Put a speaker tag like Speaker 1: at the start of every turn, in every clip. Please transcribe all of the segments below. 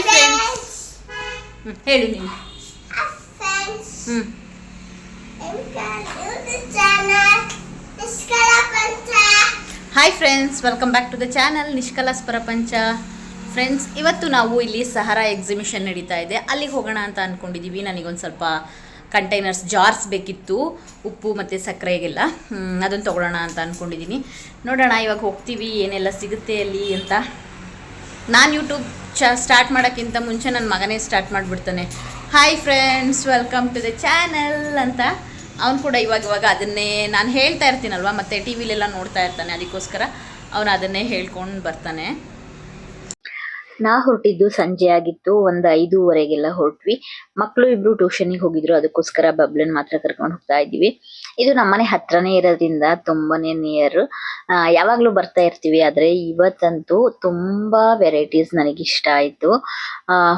Speaker 1: Hi friends ಹೇಳಿ
Speaker 2: friends,
Speaker 1: ಹ್ಞೂ. Hi friends welcome back to the channel ನಿಷ್ಕಲಾಸ್ ಪ್ರಪಂಚ friends ಇವತ್ತು ನಾವು ಇಲ್ಲಿ ಸಹರಾ ಎಕ್ಸಿಬಿಷನ್ ನಡೀತಾ ಇದೆ. ಅಲ್ಲಿಗೆ ಹೋಗೋಣ ಅಂತ ಅಂದ್ಕೊಂಡಿದ್ದೀವಿ ನನಗೊಂದು ಸ್ವಲ್ಪ ಕಂಟೈನರ್ಸ್ ಜಾರ್ಸ್ ಬೇಕಿತ್ತು. ಉಪ್ಪು ಮತ್ತು ಸಕ್ಕರೆಗೆಲ್ಲ. ಅದನ್ನು ತೊಗೊಳ್ಳೋಣ ಅಂತ ಅಂದ್ಕೊಂಡಿದ್ದೀನಿ ನೋಡೋಣ ಇವಾಗ ಹೋಗ್ತೀವಿ. ಏನೆಲ್ಲ ಸಿಗುತ್ತೆ ಅಲ್ಲಿ ಅಂತ. ನಾನು ಯೂಟ್ಯೂಬ್ ಸ್ಟಾರ್ಟ್ ಮಾಡೋಕ್ಕಿಂತ ಮುಂಚೆ ನನ್ನ ಮಗನೇ ಸ್ಟಾರ್ಟ್ ಮಾಡಿಬಿಡ್ತಾನೆ. Hi friends welcome to the channel ಅಂತ. ಅವನು ಕೂಡ ಇವಾಗ ಇವಾಗ ಅದನ್ನೇ ನಾನು ಹೇಳ್ತಾ ಇರ್ತೀನಲ್ವ, ಮತ್ತು ಟಿ ವಿಲೆಲ್ಲ ನೋಡ್ತಾ ಇರ್ತಾನೆ ಅದಕ್ಕೋಸ್ಕರ ಅವನು ಅದನ್ನೇ ಹೇಳ್ಕೊಂಡು ಬರ್ತಾನೆ. ನಾ ಹೊರಟಿದ್ದು ಸಂಜೆ ಆಗಿತ್ತು, ಒಂದು ಐದೂವರೆಗೆಲ್ಲ ಹೊರಟ್ವಿ. ಮಕ್ಕಳು ಇಬ್ರು ಟ್ಯೂಷನಿಗೆ ಹೋಗಿದ್ರು, ಅದಕ್ಕೋಸ್ಕರ ಬಬ್ಲನ್ ಮಾತ್ರ ಕರ್ಕೊಂಡು ಹೋಗ್ತಾ ಇದ್ದೀವಿ. ಇದು ನಮ್ಮನೆ ಹತ್ರನೇ ಇರೋದ್ರಿಂದ ತುಂಬಾನೇ ನಿಯರ್ ಯಾವಾಗಲೂ ಬರ್ತಾ ಇರ್ತೀವಿ, ಆದ್ರೆ ಇವತ್ತಂತೂ ತುಂಬಾ ವೆರೈಟೀಸ್ ನನಗೆ ಇಷ್ಟ ಆಯಿತು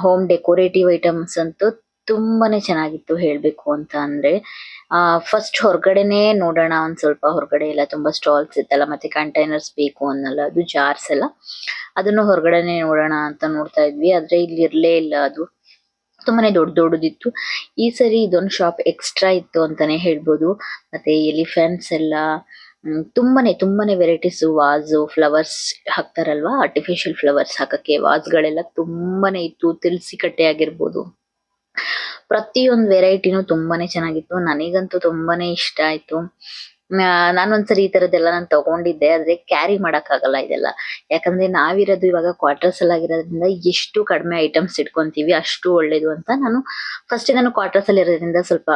Speaker 1: ಹೋಮ್ ಡೆಕೋರೇಟಿವ್ ಐಟಮ್ಸ್ ಅಂತೂ ತುಂಬಾನೇ ಚೆನ್ನಾಗಿತ್ತು ಹೇಳಬೇಕು ಅಂತ ಅಂದರೆ. ಫಸ್ಟ್ ಹೊರಗಡೆನೇ ನೋಡೋಣ ಒಂದ್ ಸ್ವಲ್ಪ, ಹೊರಗಡೆ ಎಲ್ಲ ತುಂಬಾ ಸ್ಟಾಲ್ಸ್ ಇತ್ತಲ್ಲ, ಮತ್ತೆ ಕಂಟೈನರ್ಸ್ ಬೇಕು ಅನ್ನಲ್ಲ, ಅದು ಜಾರ್ಸ್ ಎಲ್ಲ. ಅದನ್ನು ಹೊರಗಡೆನೆ ನೋಡೋಣ ಅಂತ ನೋಡ್ತಾ ಇದ್ವಿ, ಆದ್ರೆ ಇಲ್ಲಿ ಇರ್ಲೇ ಇಲ್ಲ ಅದು. ತುಂಬಾನೇ ದೊಡ್ಡ ದೊಡ್ಡದಿತ್ತು. ಈ ಸರಿ ಇದೊಂದು ಶಾಪ್ ಎಕ್ಸ್ಟ್ರಾ ಇತ್ತು ಅಂತಾನೆ ಹೇಳ್ಬೋದು. ಮತ್ತೆ ಎಲಿಫೆಂಟ್ಸ್ ಎಲ್ಲ ತುಂಬಾ ತುಂಬಾನೇ ತುಂಬಾನೇ ವೆರೈಟೀಸ್ ವಾಸು ಫ್ಲವರ್ಸ್ ಹಾಕ್ತಾರಲ್ವಾ? ಆರ್ಟಿಫಿಷಿಯಲ್ ಫ್ಲವರ್ಸ್ ಹಾಕಕ್ಕೆ ವಾಸ್ಗಳೆಲ್ಲ ತುಂಬಾನೇ ಇತ್ತು ತುಳಸಿ ಕಟ್ಟೆ ಆಗಿರ್ಬೋದು. ಪ್ರತಿಯೊಂದು ವೆರೈಟಿನೂ ತುಂಬಾನೇ ಚೆನ್ನಾಗಿತ್ತು. ನನಗಂತೂ ತುಂಬಾನೇ ಇಷ್ಟ ಆಯ್ತು. ನಾನೊಂದ್ಸರಿ ಈ ತರದ್ದೆಲ್ಲ ನಾನು ತಗೊಂಡಿದ್ದೆ. ಆದ್ರೆ ಕ್ಯಾರಿ ಆಗಲ್ಲ ಇದೆಲ್ಲ. ಯಾಕಂದ್ರೆ ನಾವಿರೋದು ಇವಾಗ ಕ್ವಾರ್ಟರ್ಸ್ ಅಲ್ಲಿ ಆಗಿರೋದ್ರಿಂದ ಎಷ್ಟು ಕಡಿಮೆ ಐಟಮ್ಸ್ ಇಟ್ಕೊಂತೀವಿ, ಅಷ್ಟು ಒಳ್ಳೇದು ಅಂತ ನಾನು ಫಸ್ಟ್ ನಾನು ಕ್ವಾರ್ಟರ್ಸ್ ಅಲ್ಲಿ ಇರೋದ್ರಿಂದ ಸ್ವಲ್ಪ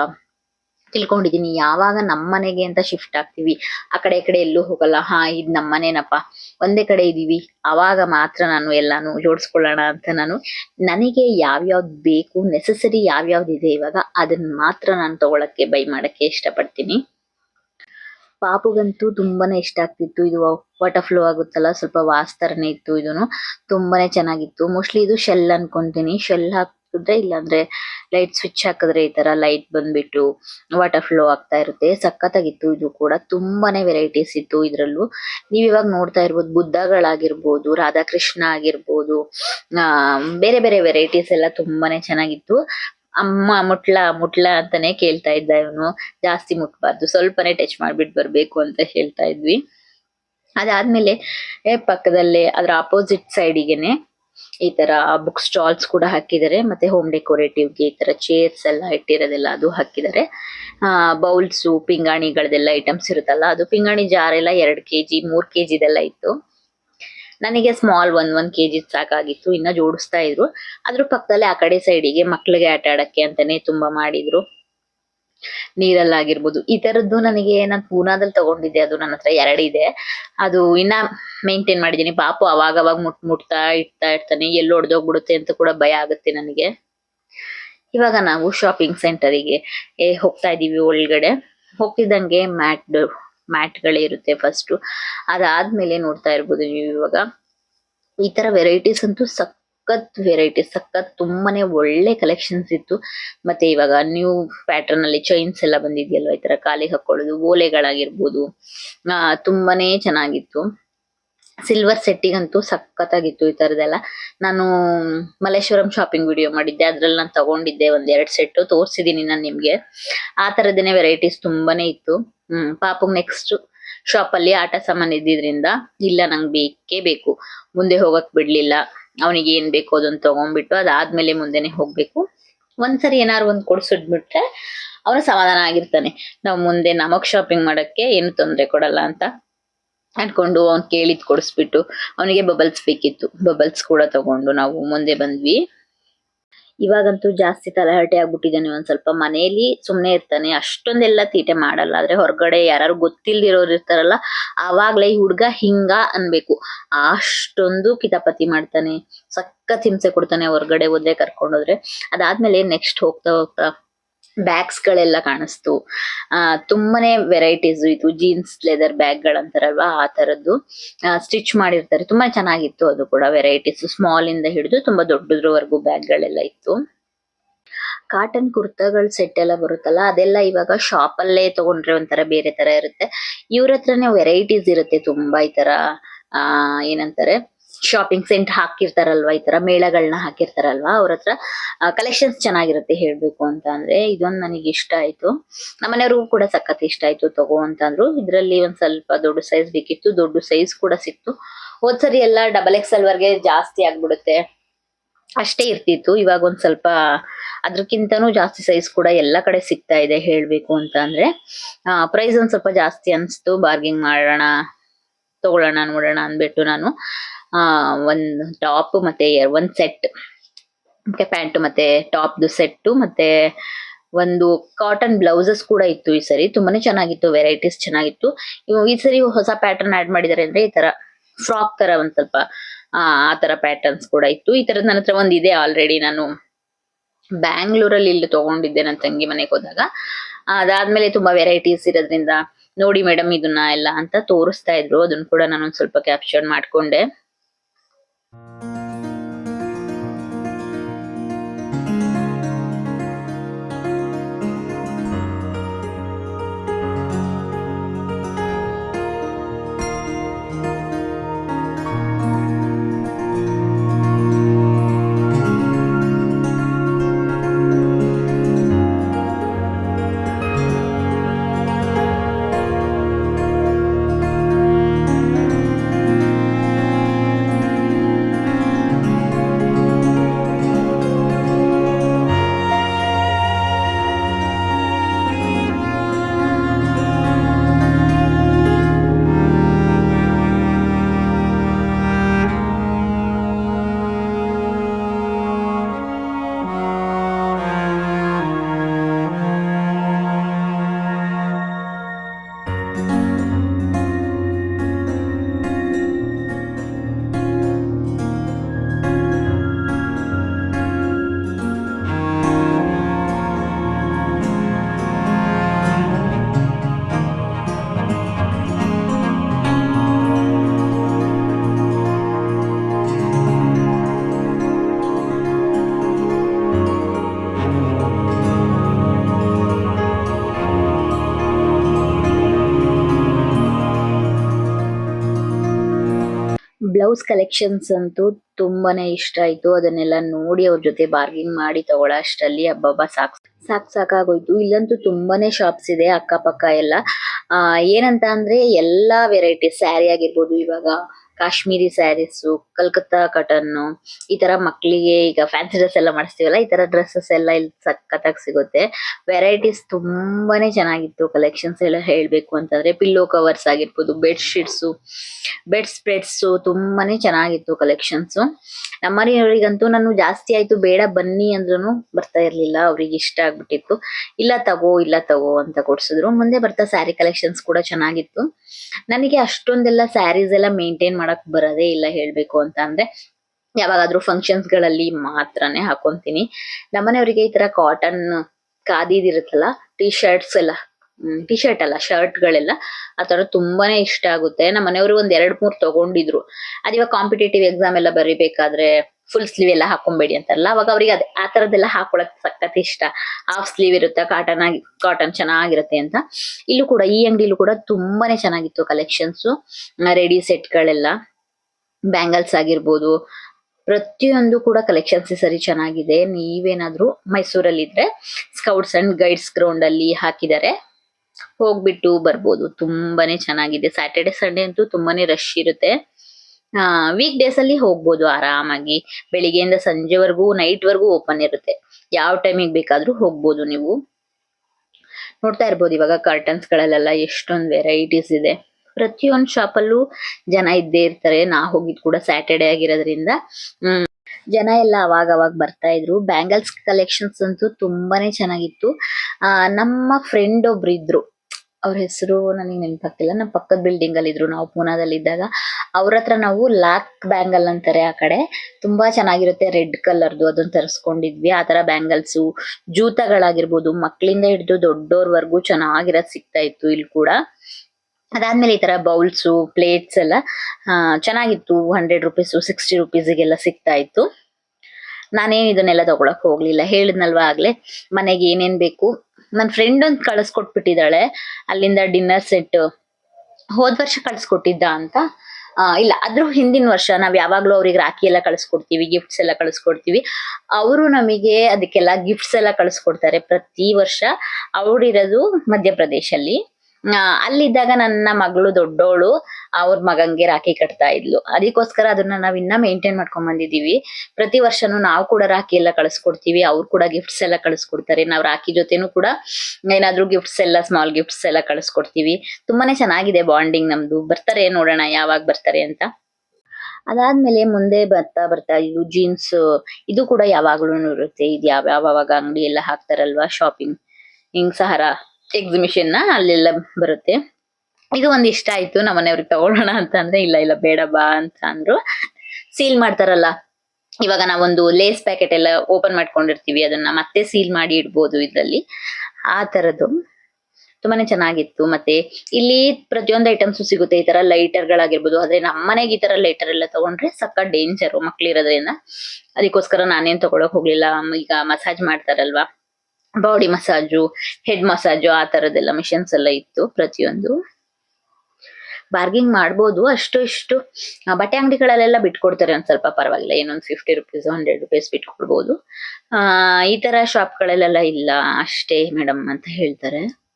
Speaker 1: ತಿಳ್ಕೊಂಡಿದೀನಿ ಯಾವಾಗ ನಮ್ಮ ಮನೆಗೆ ಅಂತ ಶಿಫ್ಟ್ ಆಗ್ತೀವಿ. ಆ ಕಡೆ ಈ ಕಡೆ ಎಲ್ಲೂ ಹೋಗಲ್ಲ. ಹಾ, ಇದ್ ನಮ್ಮನೇನಪ್ಪ ಒಂದೇ ಕಡೆ ಇದೀವಿ. ಅವಾಗ ಮಾತ್ರ ನಾನು ಎಲ್ಲಾನು ಜೋಡಿಸ್ಕೊಳ್ಳೋಣ ಅಂತ ನಾನು ನನಗೆ ಯಾವ್ಯಾವ್ದು ಬೇಕು ನೆಸಸರಿ ಯಾವ್ಯಾವ್ದು ಇದೆ ಇವಾಗ ಅದನ್ನ ಮಾತ್ರ ನಾನು ತಗೊಳಕ್ಕೆ, ಬೈ ಮಾಡಕ್ಕೆ ಇಷ್ಟಪಡ್ತೀನಿ. ಪಾಪುಗಂತೂ ತುಂಬಾನೇ ಇಷ್ಟ ಆಗ್ತಿತ್ತು. ಇದು ವಾಟರ್ ಫ್ಲೋ ಆಗುತ್ತಲ್ಲ, ಸ್ವಲ್ಪ ವಾಸ್ ತರಾನೇ ಇತ್ತು ಇದೂನು. ತುಂಬಾನೇ ಚೆನ್ನಾಗಿತ್ತು. ಮೋಸ್ಟ್ಲಿ ಇದು ಶೆಲ್ ಅನ್ಕೊಂತೀನಿ. ಶೆಲ್ ಹಾಕಿದ್ರೆ ಇಲ್ಲಾಂದ್ರೆ ಲೈಟ್ ಸ್ವಿಚ್ ಹಾಕಿದ್ರೆ ಈ ತರ ಲೈಟ್ ಬಂದ್ಬಿಟ್ಟು ವಾಟರ್ ಫ್ಲೋ ಆಗ್ತಾ ಇರುತ್ತೆ. ಸಖತ್ತಾಗಿತ್ತು ಇದು ಕೂಡ. ತುಂಬಾನೇ ವೆರೈಟೀಸ್ ಇತ್ತು ಇದ್ರಲ್ಲೂ. ನೀವ್ ಇವಾಗ ನೋಡ್ತಾ ಇರ್ಬೋದು, ಬುದ್ಧಗಳಾಗಿರ್ಬೋದು, ರಾಧಾಕೃಷ್ಣ ಆಗಿರ್ಬೋದು, ಆ, ಬೇರೆ ಬೇರೆ ವೆರೈಟೀಸ್ ಎಲ್ಲ ತುಂಬಾನೇ ಚೆನ್ನಾಗಿತ್ತು. ಅಮ್ಮ ಮುಟ್ಲ ಮುಟ್ಲ ಅಂತಾನೆ ಕೇಳ್ತಾ ಇದ್ದ ಇವನು. ಜಾಸ್ತಿ ಮುಟ್ಬಾರ್ದು, ಸ್ವಲ್ಪನೇ ಟಚ್ ಮಾಡ್ಬಿಟ್ಟು ಬರ್ಬೇಕು ಅಂತ ಹೇಳ್ತಾ ಇದ್ವಿ. ಅದಾದ್ಮೇಲೆ ಪಕ್ಕದಲ್ಲೇ ಅದ್ರ ಅಪೋಸಿಟ್ ಸೈಡಿಗೆನೆ ಈ ತರ ಬುಕ್ ಸ್ಟಾಲ್ಸ್ ಕೂಡ ಹಾಕಿದ್ದಾರೆ. ಮತ್ತೆ ಹೋಮ್ ಡೆಕೋರೇಟಿವ್ಗೆ ಈ ತರ ಚೇರ್ಸ್ ಎಲ್ಲ ಇಟ್ಟಿರೋದೆಲ್ಲ ಅದು ಹಾಕಿದ್ದಾರೆ. ಆ ಬೌಲ್ಸ್ ಪಿಂಗಾಣಿಗಳದೆಲ್ಲ ಐಟಮ್ಸ್ ಇರುತ್ತಲ್ಲ, ಅದು ಪಿಂಗಾಣಿ ಜಾರ್ ಎಲ್ಲ ಎರಡ್ ಕೆಜಿ ಮೂರ್ ಕೆಜಿದೆಲ್ಲ ಇತ್ತು. ನನಗೆ ಸ್ಮಾಲ್ ಒಂದ್ ಒಂದ್ ಕೆಜಿ ಸಾಕಾಗಿತ್ತು, ಇನ್ನ ಜೋಡಿಸ್ತಾ ಇದ್ರು. ಅದ್ರ ಪಕ್ಕದಲ್ಲೇ ಆ ಕಡೆ ಸೈಡಿಗೆ ಮಕ್ಳಿಗೆ ಆಟ ಆಡಕ್ಕೆ ಅಂತಾನೆ ತುಂಬಾ ಮಾಡಿದ್ರು. ನೀರಲ್ಲಾಗಿರ್ಬೋದು. ಈ ತರದ್ದು ನನಗೆ ನಾನು ಪೂನಾದಲ್ಲಿ ತಗೊಂಡಿದ್ದೆ, ಅದು ನನ್ನ ಹತ್ರ ಎರಡಿದೆ ಅದು ಇನ್ನ ಮೇಂಟೈನ್ ಮಾಡಿದೀನಿ. ಪಾಪು ಅವಾಗ ಅವಾಗ ಮುಟ್, ಮುಟ್ತಾ ಇಡ್ತಾ ಇರ್ತಾನೆ. ಎಲ್ಲಿ ಹೊಡೆದೋಗ್ಬಿಡುತ್ತೆ ಅಂತ ಕೂಡ ಭಯ ಆಗುತ್ತೆ ನನಗೆ. ಇವಾಗ ನಾವು ಶಾಪಿಂಗ್ ಸೆಂಟರಿಗೆ ಹೋಗ್ತಾ ಇದೀವಿ ಒಳಗಡೆ. ಹೋಗ್ತಿದ್ದಂಗೆ ಮ್ಯಾಟ್ ಮ್ಯಾಟ್ಗಳೇ ಇರುತ್ತೆ ಫಸ್ಟ್ ಅದಾದ್ಮೇಲೆ ನೋಡ್ತಾ ಇರ್ಬೋದು ನೀವು ಇವಾಗ. ಈ ತರ ವೆರೈಟೀಸ್ ಅಂತೂ ಸಖತ್ ವೆರೈಟೀಸ್ ಸಖತ್ ತುಂಬಾನೇ ಒಳ್ಳೆ ಕಲೆಕ್ಷನ್ಸ್ ಇತ್ತು. ಮತ್ತೆ ಇವಾಗ ನ್ಯೂ ಪ್ಯಾಟರ್ನ್ ಅಲ್ಲಿ ಚೈನ್ಸ್ ಎಲ್ಲ ಬಂದಿದೆಯಲ್ವಾ ಈ ತರ ಕಾಲಿಗೆ ಹಾಕೊಳ್ಳೋದು, ಓಲೆಗಳಾಗಿರ್ಬೋದು. ತುಂಬಾನೇ ಚೆನ್ನಾಗಿತ್ತು. ಸಿಲ್ವರ್ ಸೆಟ್ಟಿಗಂತೂ ಸಖತ್ತಾಗಿತ್ತು ಈ ತರದೆಲ್ಲ ನಾನು ಮಲ್ಲೇಶ್ವರಂ ಶಾಪಿಂಗ್ ವಿಡಿಯೋ ಮಾಡಿದ್ದೆ. ಅದ್ರಲ್ಲಿ ನಾನು ತಗೊಂಡಿದ್ದೆ ಒಂದ್ ಎರಡ್ ಸೆಟ್ ತೋರ್ಸಿದೀನಿ ನಾನು ನಿಮ್ಗೆ. ಆ ತರದೇನೆ ವೆರೈಟೀಸ್ ತುಂಬಾನೇ ಇತ್ತು. ಹ್ಮ್, ಪಾಪಗ್ ನೆಕ್ಸ್ಟ್ ಶಾಪ್ ಅಲ್ಲಿ ಆಟ ಸಾಮಾನ್ ಇದ್ದಿದ್ರಿಂದ ಇಲ್ಲ, ನಂಗೆ ಬೇಕೇ ಬೇಕು. ಮುಂದೆ ಹೋಗಕ್ ಬಿಡ್ಲಿಲ್ಲ. ಅವನಿಗೆ ಏನ್ ಬೇಕು ಅದನ್ನ ತಗೊಂಡ್ಬಿಟ್ಟು ಅದಾದ್ಮೇಲೆ ಮುಂದೆನೆ ಹೋಗ್ಬೇಕು. ಒಂದ್ಸರಿ ಏನಾರು ಒಂದ್ ಕೊಡ್ಸಿಡ್ಬಿಟ್ರೆ ಅವನು ಸಮಾಧಾನ ಆಗಿರ್ತಾನೆ. ನಾವು ಮುಂದೆ ನಮಗ್ ಶಾಪಿಂಗ್ ಮಾಡಕ್ಕೆ ಏನು ತೊಂದ್ರೆ ಕೊಡಲ್ಲ ಅಂತ. ಅನ್ಕೊಂಡು ಅವ್ನ್ ಕೇಳಿದ್ ಕೊಡಿಸ್ಬಿಟ್ಟು ಅವನಿಗೆ ಬಬಲ್ಸ್ ಬೇಕಿತ್ತು. ಬಬಲ್ಸ್ ಕೂಡ ತಗೊಂಡು ನಾವು ಮುಂದೆ ಬಂದ್ವಿ. ಇವಾಗಂತೂ ಜಾಸ್ತಿ ತಲೆಹರಟೆ ಆಗ್ಬಿಟ್ಟಿದ್ದಾನೆ ಒಂದ್ ಸ್ವಲ್ಪ. ಮನೆಯಲ್ಲಿ ಸುಮ್ನೆ ಇರ್ತಾನೆ. ಅಷ್ಟೊಂದೆಲ್ಲ ತೀಟೆ ಮಾಡಲ್ಲ. ಆದ್ರೆ ಹೊರಗಡೆ ಯಾರು ಗೊತ್ತಿಲ್ದಿರೋರು ಇರ್ತಾರಲ್ಲ, ಆವಾಗ್ಲೇ ಈ ಹುಡ್ಗ ಹಿಂಗ ಅನ್ಬೇಕು. ಅಷ್ಟೊಂದು ಕಿತಾಪತಿ ಮಾಡ್ತಾನೆ. ಸಖತ್ ಹಿಂಸೆ ಕೊಡ್ತಾನೆ ಹೊರಗಡೆ ಹೋದ್ರೆ ಕರ್ಕೊಂಡೋದ್ರೆ ಅದಾದ್ಮೇಲೆ ನೆಕ್ಸ್ಟ್ ಹೋಗ್ತಾ ಹೋಗ್ತಾ ಬ್ಯಾಗ್ಸ್ ಗಳೆಲ್ಲ ಕಾಣಿಸ್ತು. ಆ, ತುಂಬಾನೇ ವೆರೈಟೀಸ್ ಇದು ಜೀನ್ಸ್ ಲೆದರ್ ಬ್ಯಾಗ್ ಗಳಂತಾರಲ್ವಾ? ಆ ತರದ್ದು. ಸ್ಟಿಚ್ ಮಾಡಿರ್ತಾರೆ. ತುಂಬಾ ಚೆನ್ನಾಗಿತ್ತು ಅದು ಕೂಡ ವೆರೈಟೀಸ್ ಸ್ಮಾಲ್ ಇಂದ ಹಿಡಿದು ತುಂಬಾ ದೊಡ್ಡದ್ರವರೆಗೂ ಬ್ಯಾಗ್ ಗಳೆಲ್ಲ ಇತ್ತು. ಕಾಟನ್ ಕುರ್ತಾಗಳ ಸೆಟ್ ಎಲ್ಲ ಬರುತ್ತಲ್ಲ, ಅದೆಲ್ಲ ಇವಾಗ ಶಾಪ್ ಅಲ್ಲೇ ತಗೊಂಡ್ರೆ ಒಂಥರ ಬೇರೆ ತರ ಇರುತ್ತೆ. ಇವ್ರ ಹತ್ರನೇ ವೆರೈಟೀಸ್ ಇರುತ್ತೆ ತುಂಬಾ ಈ ತರ. ಆ, ಏನಂತಾರೆ? ಶಾಪಿಂಗ್ ಸೆಂಟ್ ಹಾಕಿರ್ತಾರಲ್ವಾ, ಈ ತರ ಮೇಳಗಳನ್ನ ಹಾಕಿರ್ತಾರಲ್ವಾ, ಅವ್ರ ಹತ್ರ ಕಲೆಕ್ಷನ್ಸ್ ಚೆನ್ನಾಗಿರುತ್ತೆ ಹೇಳ್ಬೇಕು ಅಂತ ಅಂದ್ರೆ ಇದೊಂದು ನನಗೆ ಇಷ್ಟ ಆಯ್ತು. ನಮ್ಮನೆಯವ್ರಿಗೂ ಕೂಡ ಸಖತ್ ಇಷ್ಟ ಆಯ್ತು ತಗೋ ಅಂತಂದ್ರು ಇದ್ರಲ್ಲಿ ಒಂದ್ ಸ್ವಲ್ಪ ದೊಡ್ಡ ಸೈಜ್ ಬೇಕಿತ್ತು, ದೊಡ್ಡ ಸೈಜ್ ಕೂಡ ಸಿಕ್ತು. ಹೋದ್ಸರಿ ಎಲ್ಲ ಡಬಲ್ ಎಕ್ಸ್ ವರ್ಗೆ ಜಾಸ್ತಿ ಆಗ್ಬಿಡುತ್ತೆ. ಅಷ್ಟೇ ಇರ್ತಿತ್ತು. ಇವಾಗ ಒಂದ್ ಸ್ವಲ್ಪ ಅದ್ರಕ್ಕಿಂತನೂ ಜಾಸ್ತಿ ಸೈಜ್ ಕೂಡ ಎಲ್ಲ ಕಡೆ ಸಿಗ್ತಾ ಇದೆ ಹೇಳ್ಬೇಕು ಅಂತ ಅಂದ್ರೆ ಪ್ರೈಸ್ ಒಂದ್ ಸ್ವಲ್ಪ ಜಾಸ್ತಿ ಅನ್ಸ್ತು. ಬಾರ್ಗಿಂಗ್ ಮಾಡೋಣ, ತಗೊಳ್ಳೋಣ, ನೋಡೋಣ ಅಂದ್ಬಿಟ್ಟು ನಾನು. ಆ, ಒಂದ್ ಟಾಪ್ ಮತ್ತೆ ಒಂದು ಸೆಟ್ ಮತ್ತೆ ಪ್ಯಾಂಟ್ ಮತ್ತೆ ಟಾಪ್ದು ಸೆಟ್ ಮತ್ತೆ ಒಂದು ಕಾಟನ್ ಬ್ಲೌಸಸ್ ಕೂಡ ಇತ್ತು ಈ ಸರಿ. ತುಂಬಾನೇ ಚೆನ್ನಾಗಿತ್ತು ವೆರೈಟೀಸ್ ಚೆನ್ನಾಗಿತ್ತು. ಈ ಸರಿ ಹೊಸ ಪ್ಯಾಟರ್ನ್ ಆಡ್ ಮಾಡಿದ್ದಾರೆ ಅಂದ್ರೆ ಈ ತರ ಫ್ರಾಕ್ ತರ ಒಂದ್ ಸ್ವಲ್ಪ, ಆ ತರ ಪ್ಯಾಟರ್ನ್ಸ್ ಕೂಡ ಇತ್ತು. ಈ ತರದ್ ನನ್ನ ಹತ್ರ ಒಂದ್ ಇದೆ ಆಲ್ರೆಡಿ ನಾನು ಬ್ಯಾಂಗ್ಳೂರಲ್ಲಿ ಇಲ್ಲಿ ತಗೊಂಡಿದ್ದೆ ನನ್ನ ತಂಗಿ ಮನೆಗೆ ಹೋದಾಗ. ಅದಾದ್ಮೇಲೆ ತುಂಬಾ ವೆರೈಟೀಸ್ ಇರೋದ್ರಿಂದ ನೋಡಿ ಮೇಡಮ್ ಇದನ್ನ ಎಲ್ಲ ಅಂತ ತೋರಿಸ್ತಾ ಇದ್ರು. ಅದನ್ನ ಕೂಡ ನಾನು ಸ್ವಲ್ಪ ಕ್ಯಾಪ್ಚರ್ ಮಾಡ್ಕೊಂಡೆ. Thank you ಬ್ಲೌಸ್ ಕಲೆಕ್ಷನ್ಸ್ ಅಂತೂ ತುಂಬಾನೇ ಇಷ್ಟ ಆಯ್ತು. ಅದನ್ನೆಲ್ಲ ನೋಡಿ ಅವ್ರ ಜೊತೆ ಬಾರ್ಗಿಂಗ್ ಮಾಡಿ ತಗೊಳ್ಳೋ ಅಷ್ಟರಲ್ಲಿ ಅಬ್ಬಬ್ಬ ಸಾಕ್ ಸಾಕ್ ಸಾಕಾಗೋಯ್ತು. ಇಲ್ಲಂತೂ ತುಂಬಾನೇ ಶಾಪ್ಸ್ ಇದೆ ಅಕ್ಕಪಕ್ಕ ಎಲ್ಲ. ಏನಂತ ಅಂದ್ರೆ ಎಲ್ಲಾ ವೆರೈಟಿ ಸ್ಯಾರಿ ಆಗಿರ್ಬೋದು ಇವಾಗ ಕಾಶ್ಮೀರಿ ಸ್ಯಾರೀಸ್ ಕಲ್ಕತ್ತಾ ಕಟನ್ನು ಈ ತರ ಮಕ್ಕಳಿಗೆ ಈಗ ಫ್ಯಾನ್ಸಿ ಡ್ರೆಸ್ ಎಲ್ಲ ಮಾಡಿಸ್ತೀವಲ್ಲ, ಈ ತರ ಡ್ರೆಸ್ಸಸ್ ಎಲ್ಲ ಇಲ್ಲಿ ಸಖತ್ತಾಗಿ ಸಿಗುತ್ತೆ. ವೆರೈಟೀಸ್ ತುಂಬಾನೇ ಚೆನ್ನಾಗಿತ್ತು ಕಲೆಕ್ಷನ್ಸ್ ಎಲ್ಲ ಹೇಳ್ಬೇಕು ಅಂತಂದ್ರೆ ಪಿಲ್ಲೋ ಕವರ್ಸ್ ಆಗಿರ್ಬೋದು ಬೆಡ್ ಶೀಟ್ಸ್ ಬೆಡ್ ಸ್ಪ್ರೆಡ್ಸ್ ತುಂಬಾನೇ ಚೆನ್ನಾಗಿತ್ತು ಕಲೆಕ್ಷನ್ಸ್ ನಮ್ಮನೆಯವರಿಗಂತೂ ನಾನು ಜಾಸ್ತಿ ಆಯ್ತು, ಬೇಡ ಬನ್ನಿ ಅಂದ್ರೂ ಬರ್ತಾ ಇರ್ಲಿಲ್ಲ, ಅವ್ರಿಗೆ ಇಷ್ಟ ಆಗ್ಬಿಟ್ಟಿತ್ತು. ಇಲ್ಲ ತಗೋ ಇಲ್ಲ ತಗೋ ಅಂತ ಕೊಡ್ಸಿದ್ರು. ಮುಂದೆ ಬರ್ತಾ ಸ್ಯಾರಿ ಕಲೆಕ್ಷನ್ಸ್ ಕೂಡ ಚೆನ್ನಾಗಿತ್ತು. ನನಗೆ ಅಷ್ಟೊಂದೆಲ್ಲ ಸ್ಯಾರೀಸ್ ಎಲ್ಲ ಮೇಂಟೈನ್ ಮಾಡಕ್ ಬರೋದೇ ಇಲ್ಲ ಹೇಳ್ಬೇಕು ಅಂತ ಅಂದ್ರೆ ಯಾವಾಗಾದ್ರೂ ಫಂಕ್ಷನ್ಸ್ಗಳಲ್ಲಿ ಮಾತ್ರನೇ ಹಾಕೊಂತೀನಿ. ನಮ್ಮನೆಯವರಿಗೆ ಈ ತರ ಕಾಟನ್ ಕಾದಿದಿರುತ್ತಲ್ಲ ಟಿ ಶರ್ಟ್ಸ್ ಎಲ್ಲ ಟಿ ಶರ್ಟ್ ಅಲ್ಲ ಶರ್ಟ್ ಗಳೆಲ್ಲ ಆ ತರ ತುಂಬಾನೇ ಇಷ್ಟ ಆಗುತ್ತೆ. ನಮ್ಮ ಮನೆಯವರು ಒಂದ್ ಎರಡ್ ಮೂರ್ ತಗೊಂಡಿದ್ರು. ಅದಿವಾಗ ಕಾಂಪಿಟೇಟಿವ್ ಎಕ್ಸಾಮ್ ಎಲ್ಲ ಬರಿಬೇಕಾದ್ರೆ ಫುಲ್ ಸ್ಲೀವ್ ಎಲ್ಲ ಹಾಕೊಂಬೇಡಿ ಅಂತಾರಲ್ಲ. ಅವಾಗ ಅವ್ರಿಗೆ ಅದೇ ಆ ತರದೆಲ್ಲ ಹಾಕೊಳಕ್ ಸಖತ್ ಇಷ್ಟ. ಹಾಫ್ ಸ್ಲೀವ್ ಇರುತ್ತೆ ಕಾಟನ್ ಆಗಿ ಕಾಟನ್ ಚೆನ್ನಾಗಿರುತ್ತೆ ಅಂತ. ಇಲ್ಲೂ ಕೂಡ ಈ ಅಂಗಡಿಲೂ ಕೂಡ ತುಂಬಾನೇ ಚೆನ್ನಾಗಿತ್ತು ಕಲೆಕ್ಷನ್ಸ್ ರೆಡಿ ಸೆಟ್ಗಳೆಲ್ಲ ಬ್ಯಾಂಗಲ್ಸ್ ಆಗಿರ್ಬೋದು. ಪ್ರತಿಯೊಂದು ಕೂಡ ಕಲೆಕ್ಷನ್ಸ್ ಸರಿ ಚೆನ್ನಾಗಿದೆ. ನೀವೇನಾದ್ರೂ ಮೈಸೂರಲ್ಲಿ ಇದ್ರೆ ಸ್ಕೌಟ್ಸ್ ಅಂಡ್ ಗೈಡ್ಸ್ ಗ್ರೌಂಡ್ ಅಲ್ಲಿ ಹಾಕಿದ್ದಾರೆ ಹೋಗ್ಬಿಟ್ಟು ಬರ್ಬೋದು. ತುಂಬಾನೇ ಚೆನ್ನಾಗಿದೆ. ಸ್ಯಾಟರ್ಡೆ ಸಂಡೇ ಅಂತೂ ತುಂಬಾನೇ ರಶ್ ಇರುತ್ತೆ. ವೀಕ್ ಡೇಸ್ ಅಲ್ಲಿ ಹೋಗ್ಬೋದು ಆರಾಮಾಗಿ. ಬೆಳಿಗ್ಗೆಯಿಂದ ಸಂಜೆವರೆಗೂ ನೈಟ್ ವರೆಗೂ ಓಪನ್ ಇರುತ್ತೆ. ಯಾವ ಟೈಮಿಗೆ ಬೇಕಾದ್ರೂ ಹೋಗ್ಬೋದು ನೀವು. ನೋಡ್ತಾ ಇರ್ಬೋದು ಇವಾಗ ಕರ್ಟನ್ಸ್ ಗಳಲ್ಲೆಲ್ಲ ಎಷ್ಟೊಂದು ವೆರೈಟೀಸ್ ಇದೆ. ಪ್ರತಿಯೊಂದು ಶಾಪಲ್ಲೂ ಜನ ಇದ್ದೇ ಇರ್ತಾರೆ. ನಾ ಹೋಗಿದ್ ಕೂಡ ಸ್ಯಾಟರ್ಡೆ ಆಗಿರೋದ್ರಿಂದ, ಹ್ಮ್, ಜನ ಎಲ್ಲ ಅವಾಗ ಅವಾಗ ಬರ್ತಾ ಇದ್ರು. ಬ್ಯಾಂಗಲ್ಸ್ ಕಲೆಕ್ಷನ್ಸ್ ಅಂತೂ ತುಂಬಾನೇ ಚೆನ್ನಾಗಿತ್ತು. ಆ, ನಮ್ಮ ಫ್ರೆಂಡ್ ಒಬ್ರು ಇದ್ರು. ಅವ್ರ ಹೆಸರು ನನಗೆ ನೆನಪಾಗ್ತಿಲ್ಲ. ನಮ್ಮ ಪಕ್ಕದ ಬಿಲ್ಡಿಂಗ್ ಅಲ್ಲಿ ಇದ್ರು. ನಾವು ಪೂನಾದಲ್ಲಿ ಇದ್ದಾಗ ಅವ್ರ ಹತ್ರ ನಾವು ಲಾಕ್ ಬ್ಯಾಂಗಲ್ ಅಂತಾರೆ ಆ ಕಡೆ. ತುಂಬಾ ಚೆನ್ನಾಗಿರುತ್ತೆ ರೆಡ್ ಕಲರ್ದು ಅದನ್ನ ತರಿಸ್ಕೊಂಡಿದ್ವಿ. ಆ ತರ ಬ್ಯಾಂಗಲ್ಸ್, ಜೂತಗಳಾಗಿರ್ಬೋದು ಮಕ್ಕಳಿಂದ ಹಿಡಿದು ದೊಡ್ಡೋರ್ವರೆಗೂ ಚೆನ್ನಾಗಿರೋದು ಸಿಗ್ತಾ ಇತ್ತು ಇಲ್ಲಿ ಕೂಡ. ಅದಾದ್ಮೇಲೆ ಈ ತರ ಬೌಲ್ಸು ಪ್ಲೇಟ್ಸ್ ಎಲ್ಲ ಚೆನ್ನಾಗಿತ್ತು. ಹಂಡ್ರೆಡ್ ರುಪೀಸು, ಸಿಕ್ಸ್ಟಿ ರುಪೀಸಿಗೆಲ್ಲ ಸಿಗ್ತಾ ಇತ್ತು. ನಾನೇನ್ ಇದನ್ನೆಲ್ಲ ತಗೊಳಕ್ ಹೋಗ್ಲಿಲ್ಲ. ಹೇಳಿದ್ನಲ್ವಾ ಆಗ್ಲೇ, ಮನೆಗೆ ಏನೇನ್ ಬೇಕು ನನ್ ಫ್ರೆಂಡ್ ಒಂದು ಕಳಿಸ್ಕೊಟ್ಬಿಟ್ಟಿದ್ದಾಳೆ ಅಲ್ಲಿಂದ ಡಿನ್ನರ್ ಸೆಟ್ ಹೋದ್ ವರ್ಷ ಕಳ್ಸ್ಕೊಟ್ಟಿದ್ದ ಅಂತ. ಇಲ್ಲ, ಅದ್ರ ಹಿಂದಿನ ವರ್ಷ ನಾವ್ ಯಾವಾಗ್ಲೂ ಅವ್ರಿಗೆ ರಾಖಿ ಎಲ್ಲ ಕಳಿಸ್ಕೊಡ್ತೀವಿ ಗಿಫ್ಟ್ಸ್ ಎಲ್ಲ ಕಳಿಸ್ಕೊಡ್ತೀವಿ. ಅವರು ನಮಗೆ ಅದಕ್ಕೆಲ್ಲ ಗಿಫ್ಟ್ಸ್ ಎಲ್ಲ ಕಳಿಸ್ಕೊಡ್ತಾರೆ ಪ್ರತಿ ವರ್ಷ. ಅವ್ರಿರೋದು ಮಧ್ಯಪ್ರದೇಶಲ್ಲಿ. ಅಲ್ಲಿದ್ದಾಗ ನನ್ನ ಮಗಳು ದೊಡ್ಡೋಳು, ಅವ್ರ ಮಗಂಗೆ ರಾಖಿ ಕಟ್ತಾ ಇದ್ಲು. ಅದಕ್ಕೋಸ್ಕರ ಅದನ್ನ ನಾವ್ ಇನ್ನ ಮೇಂಟೈನ್ ಮಾಡ್ಕೊಂಡ್ ಬಂದಿದೀವಿ ಪ್ರತಿ ವರ್ಷನೂ ನಾವು ಕೂಡ ರಾಖಿ ಎಲ್ಲ ಕಳಿಸ್ಕೊಡ್ತೀವಿ. ಅವ್ರು ಕೂಡ ಗಿಫ್ಟ್ಸ್ ಎಲ್ಲ ಕಳ್ಸ್ಕೊಡ್ತಾರೆ. ನಾವ್ ರಾಖಿ ಜೊತೆನೂ ಕೂಡ ಏನಾದ್ರೂ ಗಿಫ್ಟ್ಸ್ ಎಲ್ಲ ಸ್ಮಾಲ್ ಗಿಫ್ಟ್ಸ್ ಎಲ್ಲ ಕಳಿಸ್ಕೊಡ್ತೀವಿ. ತುಂಬಾನೇ ಚೆನ್ನಾಗಿದೆ ಬಾಂಡಿಂಗ್ ನಮ್ದು. ಬರ್ತಾರೆ ನೋಡೋಣ, ಯಾವಾಗ ಬರ್ತಾರೆ ಅಂತ. ಅದಾದ್ಮೇಲೆ ಮುಂದೆ ಬರ್ತಾ ಬರ್ತಾ ಇದು ಜೀನ್ಸ್ ಇದು ಕೂಡ ಯಾವಾಗ್ಲೂ ಇರುತ್ತೆ. ಇದು ಯಾವ ಯಾವಾಗ ಅಂಗಡಿ ಎಲ್ಲ ಹಾಕ್ತಾರಲ್ವಾ ಶಾಪಿಂಗ್ ಹಿಂಗ್ ಸಹರ ಎಕ್ಸಿಬಿಷನ್ನ ಅಲ್ಲೆಲ್ಲ ಬರುತ್ತೆ. ಇದು ಒಂದ್ ಇಷ್ಟ ಆಯ್ತು ನಮ್ಮ ಮನೆಯವ್ರಿಗೆ ತಗೊಳ್ಳೋಣ ಅಂತ ಅಂದ್ರೆ ಇಲ್ಲ ಇಲ್ಲ, ಬೇಡ, ಬಾ ಅಂತ ಅಂದ್ರು. ಸೀಲ್ ಮಾಡ್ತಾರಲ್ಲ, ಇವಾಗ ನಾವೊಂದು ಲೇಸ್ ಪ್ಯಾಕೆಟ್ ಎಲ್ಲ ಓಪನ್ ಮಾಡ್ಕೊಂಡಿರ್ತೀವಿ, ಅದನ್ನ ಮತ್ತೆ ಸೀಲ್ ಮಾಡಿ ಇಡ್ಬೋದು ಇದ್ರಲ್ಲಿ. ಆ ತರದ್ದು. ತುಂಬಾನೇ ಚೆನ್ನಾಗಿತ್ತು. ಮತ್ತೆ ಇಲ್ಲಿ ಪ್ರತಿಯೊಂದು ಐಟಮ್ಸ್ ಸಿಗುತ್ತೆ, ಈ ತರ ಲೈಟರ್ ಗಳಾಗಿರ್ಬೋದು. ಆದ್ರೆ ನಮ್ಮ ಮನೆಗೆ ಈ ತರ ಲೈಟರ್ ಎಲ್ಲ ತಗೊಂಡ್ರೆ ಸಕ್ಕ ಡೇಂಜರ್ ಮಕ್ಳಿರೋದ್ರಿಂದ. ಅದಕ್ಕೋಸ್ಕರ ನಾನೇನ್ ತಗೊಳಕ್ ಹೋಗ್ಲಿಲ್ಲ, ಈಗ ಮಸಾಜ್ ಮಾಡ್ತಾರಲ್ವಾ. ಬಾಡಿ ಮಸಾಜು ಹೆಡ್ ಮಸಾಜು ಆ ತರದೆಲ್ಲ ಮಿಷನ್ಸ್ ಎಲ್ಲ ಇತ್ತು ಪ್ರತಿಯೊಂದು. ಬಾರ್ಗಿಂಗ್ ಮಾಡ್ಬೋದು, ಅಷ್ಟು ಇಷ್ಟು. ಬಟ್ಟೆ ಅಂಗಡಿಗಳಲ್ಲೆಲ್ಲ ಬಿಟ್ಕೊಡ್ತಾರೆ ಒಂದ್ ಸ್ವಲ್ಪ ಪರವಾಗಿಲ್ಲ. ಏನೊಂದ್ ಫಿಫ್ಟಿ ರುಪೀಸ್ ಹಂಡ್ರೆಡ್ ರುಪೀಸ್ ಬಿಟ್ಕೊಡ್ಬೋದು. ಆ, ಈ ತರ ಶಾಪ್ಗಳಲ್ಲೆಲ್ಲ ಇಲ್ಲ, ಅಷ್ಟೇ ಮೇಡಮ್ ಅಂತ ಹೇಳ್ತಾರೆ.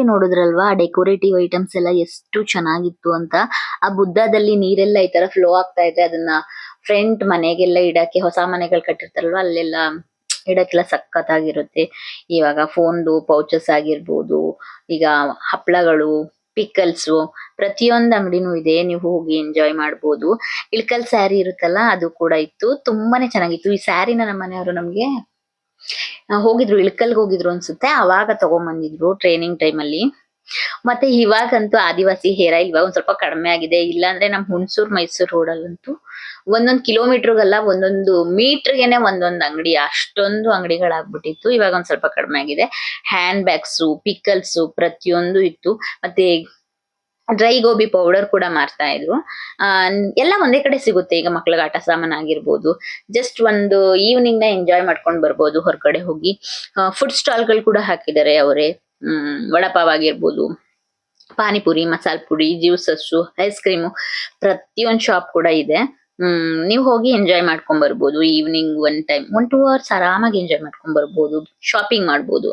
Speaker 1: ಅವಾಗ್ಲೇ ನೋಡಿದ್ರಲ್ವಾ? ಡೆಕೋರೇಟಿವ್ ಐಟಮ್ಸ್ ಎಲ್ಲ ಎಷ್ಟು ಚೆನ್ನಾಗಿತ್ತು ಅಂತ. ಆ ಬುದ್ಧದಲ್ಲಿ ನೀರೆಲ್ಲ ಈ ತರ ಫ್ಲೋ ಆಗ್ತಾ ಇದೆ. ಅದನ್ನ ಫ್ರಂಟ್ ಮನೆಗೆಲ್ಲ ಇಡಕ್ಕೆ, ಹೊಸ ಮನೆಗಳು ಕಟ್ಟಿರ್ತಾರಲ್ವಾ? ಅಲ್ಲೆಲ್ಲ ಇಡಕ್ಕೆಲ್ಲ ಸಖತ್ತಾಗಿರುತ್ತೆ. ಇವಾಗ ಫೋನ್ದು ಪೌಚಸ್ ಆಗಿರ್ಬೋದು, ಈಗ ಹಪ್ಪಳಗಳು ಪಿಕಲ್ಸ್ ಪ್ರತಿಯೊಂದು ಅಂಗಡಿನೂ ಇದೆ. ನೀವು ಹೋಗಿ ಎಂಜಾಯ್ ಮಾಡ್ಬೋದು. ಇಳ್ಕಲ್ ಸ್ಯಾರಿ ಇರುತ್ತಲ್ಲ, ಅದು ಕೂಡ ಇತ್ತು. ತುಂಬಾನೇ ಚೆನ್ನಾಗಿತ್ತು. ಈ ಸ್ಯಾರಿನ ನಮ್ಮ ಮನೆಯವರು ನಮ್ಗೆ ಹೋಗಿದ್ರು, ಇಳ್ಕಲ್ಗೆ ಹೋಗಿದ್ರು ಅನ್ಸುತ್ತೆ. ಅವಾಗ ತಗೊಂಬಂದಿದ್ರು ಟ್ರೈನಿಂಗ್ ಟೈಮ್ ಅಲ್ಲಿ. ಮತ್ತೆ ಇವಾಗಂತೂ ಆದಿವಾಸಿ ಹೇರ ಇವಾಗ ಒಂದ್ ಸ್ವಲ್ಪ ಕಡಿಮೆ ಆಗಿದೆ. ಇಲ್ಲಾಂದ್ರೆ ನಮ್ ಹುಣಸೂರ್, ಮೈಸೂರ್ ರೋಡಲ್ಲಂತೂ ಒಂದೊಂದ್ ಕಿಲೋಮೀಟರ್ಗೆಲ್ಲ ಒಂದೊಂದು ಮೀಟರ್ಗೆನೆ ಒಂದೊಂದು ಅಂಗಡಿ, ಅಷ್ಟೊಂದು ಅಂಗಡಿಗಳಾಗ್ಬಿಟ್ಟಿತ್ತು. ಇವಾಗ ಒಂದ್ ಸ್ವಲ್ಪ ಕಡಿಮೆ ಆಗಿದೆ. ಹ್ಯಾಂಡ್ ಬ್ಯಾಗ್ಸು ಪಿಕಲ್ಸು ಪ್ರತಿಯೊಂದು ಇತ್ತು. ಮತ್ತೆ ಡ್ರೈ ಗೋಬಿ ಪೌಡರ್ ಕೂಡ ಮಾರ್ತಾ ಇದ್ರು. ಎಲ್ಲ ಒಂದೇ ಕಡೆ ಸಿಗುತ್ತೆ, ಈಗ ಮಕ್ಳಿಗೆ ಆಟ ಸಾಮಾನ್ ಆಗಿರ್ಬೋದು. ಜಸ್ಟ್ ಒಂದು ಈವ್ನಿಂಗ್ನ ಎಂಜಾಯ್ ಮಾಡ್ಕೊಂಡು ಬರ್ಬೋದು, ಹೊರಗಡೆ ಹೋಗಿ. ಫುಡ್ ಸ್ಟಾಲ್ಗಳು ಕೂಡ ಹಾಕಿದ್ದಾರೆ ಅವರೇ. ವಡಪಾವ್ ಆಗಿರ್ಬೋದು ಪಾನಿಪುರಿ, ಮಸಾಲ್ ಪುಡಿ ಜ್ಯೂಸಸ್ಸು ಐಸ್ ಕ್ರೀಮು ಪ್ರತಿಯೊಂದು ಶಾಪ್ ಕೂಡ ಇದೆ. ಹ್ಮ್, ನೀವು ಹೋಗಿ ಎಂಜಾಯ್ ಮಾಡ್ಕೊಂಡ್ ಬರ್ಬೋದು evening one time one two hours ಆರಾಮಾಗಿ ಎಂಜಾಯ್ ಮಾಡ್ಕೊಂಡ್ ಬರ್ಬೋದು ಶಾಪಿಂಗ್ ಮಾಡ್ಬೋದು.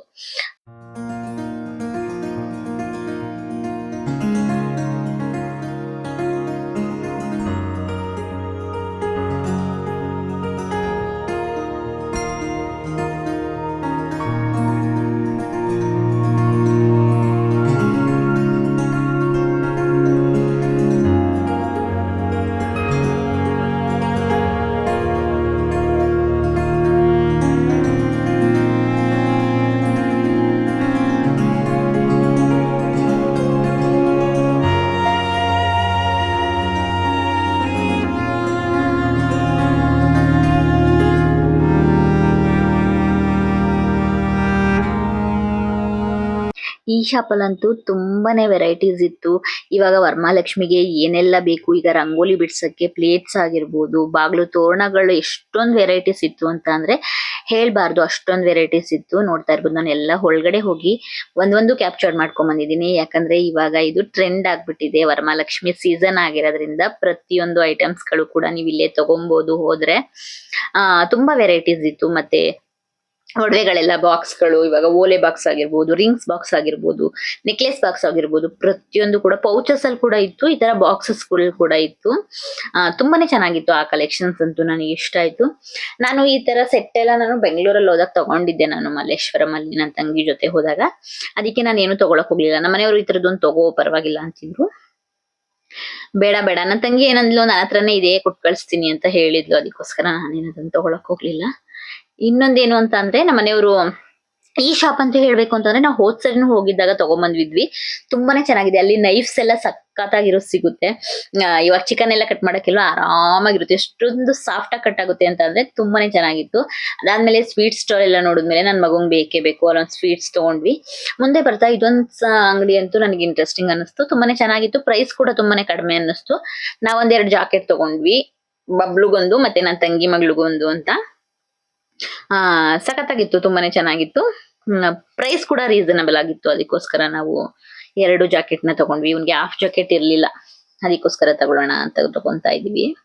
Speaker 1: ಈ ಶಾಪಲ್ಲಂತೂ ತುಂಬಾನೇ ವೆರೈಟೀಸ್ ಇತ್ತು. ಇವಾಗ ವರಮಹಾಲಕ್ಷ್ಮಿಗೆ ಏನೆಲ್ಲ ಬೇಕು? ಈಗ ರಂಗೋಲಿ ಬಿಡ್ಸಕ್ಕೆ ಪ್ಲೇಟ್ಸ್ ಆಗಿರ್ಬೋದು, ಬಾಗ್ಲು ತೋರಣಗಳು ಎಷ್ಟೊಂದು ವೆರೈಟೀಸ್ ಇತ್ತು ಅಂತ ಅಂದ್ರೆ ಹೇಳ್ಬಾರ್ದು, ಅಷ್ಟೊಂದು ವೆರೈಟೀಸ್ ಇತ್ತು. ನೋಡ್ತಾ ಇರ್ಬೋದು, ನಾನು ಎಲ್ಲ ಒಳಗಡೆ ಹೋಗಿ ಒಂದೊಂದು ಕ್ಯಾಪ್ಚರ್ ಮಾಡ್ಕೊಂಡ್ ಬಂದಿದ್ದೀನಿ ಯಾಕಂದ್ರೆ ಇವಾಗ ಇದು ಟ್ರೆಂಡ್ ಆಗ್ಬಿಟ್ಟಿದೆ. ವರಮಹಾಲಕ್ಷ್ಮಿ ಸೀಸನ್ ಆಗಿರೋದ್ರಿಂದ ಪ್ರತಿಯೊಂದು ಐಟಮ್ಸ್ಗಳು ಕೂಡ ನೀವು ಇಲ್ಲೇ ತಗೊಬಹುದು ಹೋದ್ರೆ. ಆ, ತುಂಬಾ ವೆರೈಟೀಸ್ ಇತ್ತು. ಮತ್ತೆ ಒಡವೆಗಳೆಲ್ಲ ಬಾಕ್ಸ್ಗಳು ಇವಾಗ ಓಲೆ ಬಾಕ್ಸ್ ಆಗಿರ್ಬೋದು ರಿಂಗ್ಸ್ ಬಾಕ್ಸ್ ಆಗಿರ್ಬೋದು ನೆಕ್ಲೆಸ್ ಬಾಕ್ಸ್ ಆಗಿರ್ಬೋದು, ಪ್ರತಿಯೊಂದು ಕೂಡ ಪೌಚಸ್ ಅಲ್ಲಿ ಕೂಡ ಇತ್ತು, ಈ ತರ ಬಾಕ್ಸಸ್ ಕೂಡ ಇತ್ತು. ತುಂಬಾನೇ ಚೆನ್ನಾಗಿತ್ತು ಆ ಕಲೆಕ್ಷನ್ಸ್ ಅಂತೂ ನನಗೆ ಇಷ್ಟ ಆಯ್ತು. ನಾನು ಈ ತರ ಸೆಟ್ ಎಲ್ಲ ನಾನು ಬೆಂಗಳೂರಲ್ಲಿ ಹೋದಾಗ ತಗೊಂಡಿದ್ದೆ ನಾನು ಮಲ್ಲೇಶ್ವರಂ ಅಲ್ಲಿ ನನ್ನ ತಂಗಿ ಜೊತೆ ಹೋದಾಗ. ಅದಕ್ಕೆ ನಾನು ಏನು ತಗೊಳಕ್ ಹೋಗ್ಲಿಲ್ಲ. ನಮ್ಮ ಮನೆಯವರು ಈ ತರದೊಂದು ತಗೋ, ಪರವಾಗಿಲ್ಲ ಅಂತಿದ್ರು. ಬೇಡ ಬೇಡ. ನನ್ನ ತಂಗಿ ಏನಂದ್ಲು, ನನ್ನ ಹತ್ರನೇ ಇದೇ ಕೊಟ್ಟು ಕಳಿಸ್ತೀನಿ ಅಂತ ಹೇಳಿದ್ಲು. ಅದಕ್ಕೋಸ್ಕರ ನಾನೇನದನ್ನು ತಗೊಳಕ್ ಹೋಗ್ಲಿಲ್ಲ. ಇನ್ನೊಂದೇನು ಅಂತ ಅಂದ್ರೆ ನಮ್ಮ ಮನೆಯವರು ಈ ಶಾಪ್ ಅಂತ ಹೇಳ್ಬೇಕು ಅಂತಂದ್ರೆ ನಾವು ಹೋದ್ ಸರಿನೂ ಹೋಗಿದ್ದಾಗ ತಗೊಂಬಂದ್ವಿದ್ವಿ. ತುಂಬಾನೇ ಚೆನ್ನಾಗಿದೆ. ಅಲ್ಲಿ ನೈಫ್ಸ್ ಎಲ್ಲ ಸಖತ್ತಾಗಿರೋ ಸಿಗುತ್ತೆ. ಇವಾಗ ಚಿಕನ್ ಎಲ್ಲ ಕಟ್ ಮಾಡಕ್ಕೆಲ್ಲ ಆರಾಮಾಗಿರುತ್ತೆ. ಎಷ್ಟೊಂದು ಸಾಫ್ಟ್ ಆಗಿ ಕಟ್ ಆಗುತ್ತೆ ಅಂತ ಅಂದ್ರೆ ತುಂಬಾನೇ ಚೆನ್ನಾಗಿತ್ತು. ಅದಾದ್ಮೇಲೆ ಸ್ವೀಟ್ ಸ್ಟಾಲ್ ಎಲ್ಲ ನೋಡಿದ್ಮೇಲೆ ನನ್ ಮಗಂಗ್ ಬೇಕೇ ಬೇಕು. ಅಲ್ಲೊಂದು ಸ್ವೀಟ್ಸ್ ತಗೊಂಡ್ವಿ. ಮುಂದೆ ಬರ್ತಾ ಇದೊಂದ್ ಅಂಗಡಿ ಅಂತೂ ನನಗೆ ಇಂಟ್ರೆಸ್ಟಿಂಗ್ ಅನಿಸ್ತು ತುಂಬಾನೇ ಚೆನ್ನಾಗಿತ್ತು. ಪ್ರೈಸ್ ಕೂಡ ತುಂಬಾನೇ ಕಡಿಮೆ ಅನ್ನಿಸ್ತು. ನಾವೊಂದೆರಡು ಜಾಕೆಟ್ ತಗೊಂಡ್ವಿ. ಬಬ್ಲುಗೊಂದು ಮತ್ತೆ ನನ್ನ ತಂಗಿ ಮಗಳಿಗೊಂದು ಅಂತ. ಆ, ಸಖತ್ತಾಗಿತ್ತು, ತುಂಬಾನೇ ಚೆನ್ನಾಗಿತ್ತು. ಪ್ರೈಸ್ ಕೂಡ ರೀಸನಬಲ್ ಆಗಿತ್ತು. ಅದಕ್ಕೋಸ್ಕರ ನಾವು ಎರಡು ಜಾಕೆಟ್ ತಗೊಂಡ್ವಿ. ಇವ್ನಿಗೆ ಹಾಫ್ ಜಾಕೆಟ್ ಇರ್ಲಿಲ್ಲ. ಅದಕ್ಕೋಸ್ಕರ ತಗೊಳ್ಳೋಣ ಅಂತ ತಗೊಂತಾ ಇದೀವಿ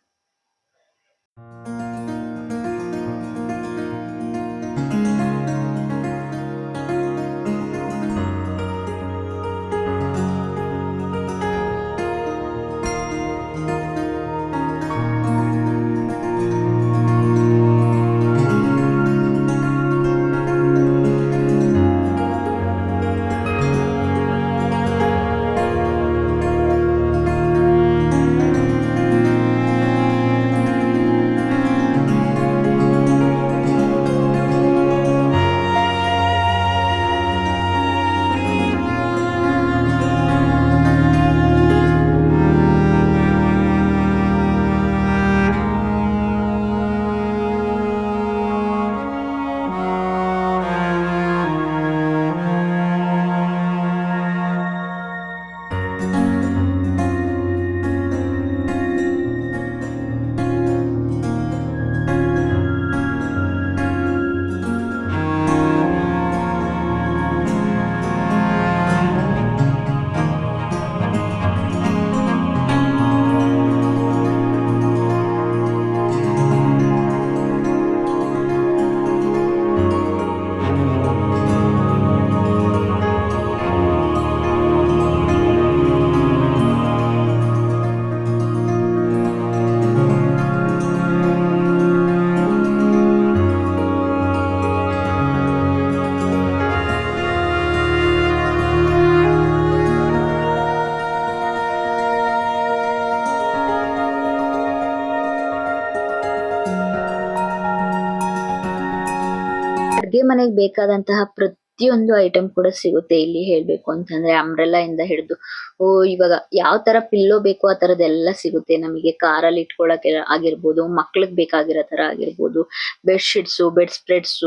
Speaker 1: ಮನೆಗೆ ಬೇಕಾದಂತಹ ಪ್ರತಿಯೊಂದು ಐಟಂ ಕೂಡ ಸಿಗುತ್ತೆ ಇಲ್ಲಿ ಹೇಳ್ಬೇಕು ಅಂತಂದ್ರೆ ಅಂಬ್ರೆಲಾ ಇಂದ ಹಿಡಿದು. ಓ, ಇವಾಗ ಯಾವ ತರ ಪಿಲ್ಲೋ ಬೇಕೋ ಆ ತರದೆಲ್ಲ ಸಿಗುತ್ತೆ. ನಮಗೆ ಕಾರಲ್ಲಿ ಇಟ್ಕೊಳಕ್ಕೆ ಆಗಿರ್ಬೋದು, ಮಕ್ಳಿಗೆ ಬೇಕಾಗಿರೋ ತರ ಆಗಿರ್ಬೋದು bed sheets bed spreads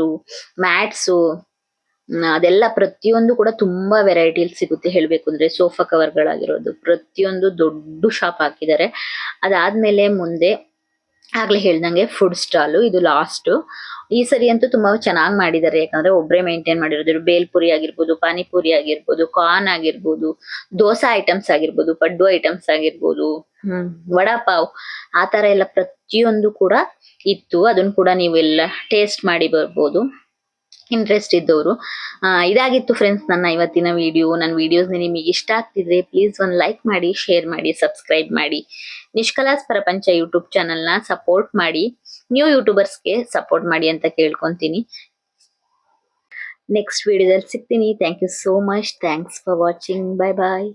Speaker 1: mats ಅದೆಲ್ಲ ಪ್ರತಿಯೊಂದು ಕೂಡ ತುಂಬಾ ವೆರೈಟಿಲ್ ಸಿಗುತ್ತೆ ಹೇಳ್ಬೇಕು ಅಂದ್ರೆ ಸೋಫಾ ಕವರ್ಗಳಾಗಿರೋದು ಪ್ರತಿಯೊಂದು ದೊಡ್ಡ ಶಾಪ್ ಹಾಕಿದ್ದಾರೆ. ಅದಾದ್ಮೇಲೆ ಮುಂದೆ ಆಗ್ಲೇ ಹೇಳ್ದಂಗೆ ಫುಡ್ ಸ್ಟಾಲು ಇದು ಲಾಸ್ಟ್ ಈ ಸರಿ ಅಂತೂ ತುಂಬಾ ಚೆನ್ನಾಗಿ ಮಾಡಿದ್ದಾರೆ ಯಾಕಂದ್ರೆ ಒಬ್ಬರೇ ಮೇಂಟೈನ್ ಮಾಡಿರೋದು ಬೇಲ್ಪುರಿ ಆಗಿರ್ಬೋದು, ಪಾನಿಪುರಿ ಆಗಿರ್ಬೋದು ಕಾರ್ನ್ ಆಗಿರ್ಬೋದು, ದೋಸಾ ಐಟಮ್ಸ್ ಆಗಿರ್ಬೋದು, ಪಡ್ಡು ಐಟಮ್ಸ್ ಆಗಿರ್ಬೋದು, ಹ್ಮ್, ವಡಾಪಾವ್ ಆ ತರ ಎಲ್ಲ ಪ್ರತಿಯೊಂದು ಕೂಡ ಇತ್ತು. ಅದನ್ನ ಕೂಡ ನೀವೆಲ್ಲ ಟೇಸ್ಟ್ ಮಾಡಿ ಬರ್ಬೋದು. ಇಂಟ್ರೆಸ್ಟ್ ಇದ್ದವರು. ಇದಾಗಿತ್ತು ಫ್ರೆಂಡ್ಸ್ ನನ್ನ ಇವತ್ತಿನ ವಿಡಿಯೋ ನನ್ನ ವಿಡಿಯೋಸ್ ನಿಮಗೆ ಇಷ್ಟ ಆಗ್ತಿದ್ರೆ ಪ್ಲೀಸ್ ಒಂದು ಲೈಕ್ ಮಾಡಿ ಶೇರ್ ಮಾಡಿ ಸಬ್ಸ್ಕ್ರೈಬ್ ಮಾಡಿ. ನಿಷ್ಕಲಾಸ್ ಪ್ರಪಂಚ ಯೂಟ್ಯೂಬ್ ಚಾನಲ್ನ ಸಪೋರ್ಟ್ ಮಾಡಿ. ನ್ಯೂ ಯೂಟ್ಯೂಬರ್ಸ್ಗೆ ಸಪೋರ್ಟ್ ಮಾಡಿ ಅಂತ ಕೇಳ್ಕೊಂತೀನಿ. ನೆಕ್ಸ್ಟ್ ವಿಡಿಯೋದಲ್ಲಿ ಸಿಗ್ತೀನಿ. Thank you so much thanks for watching bye bye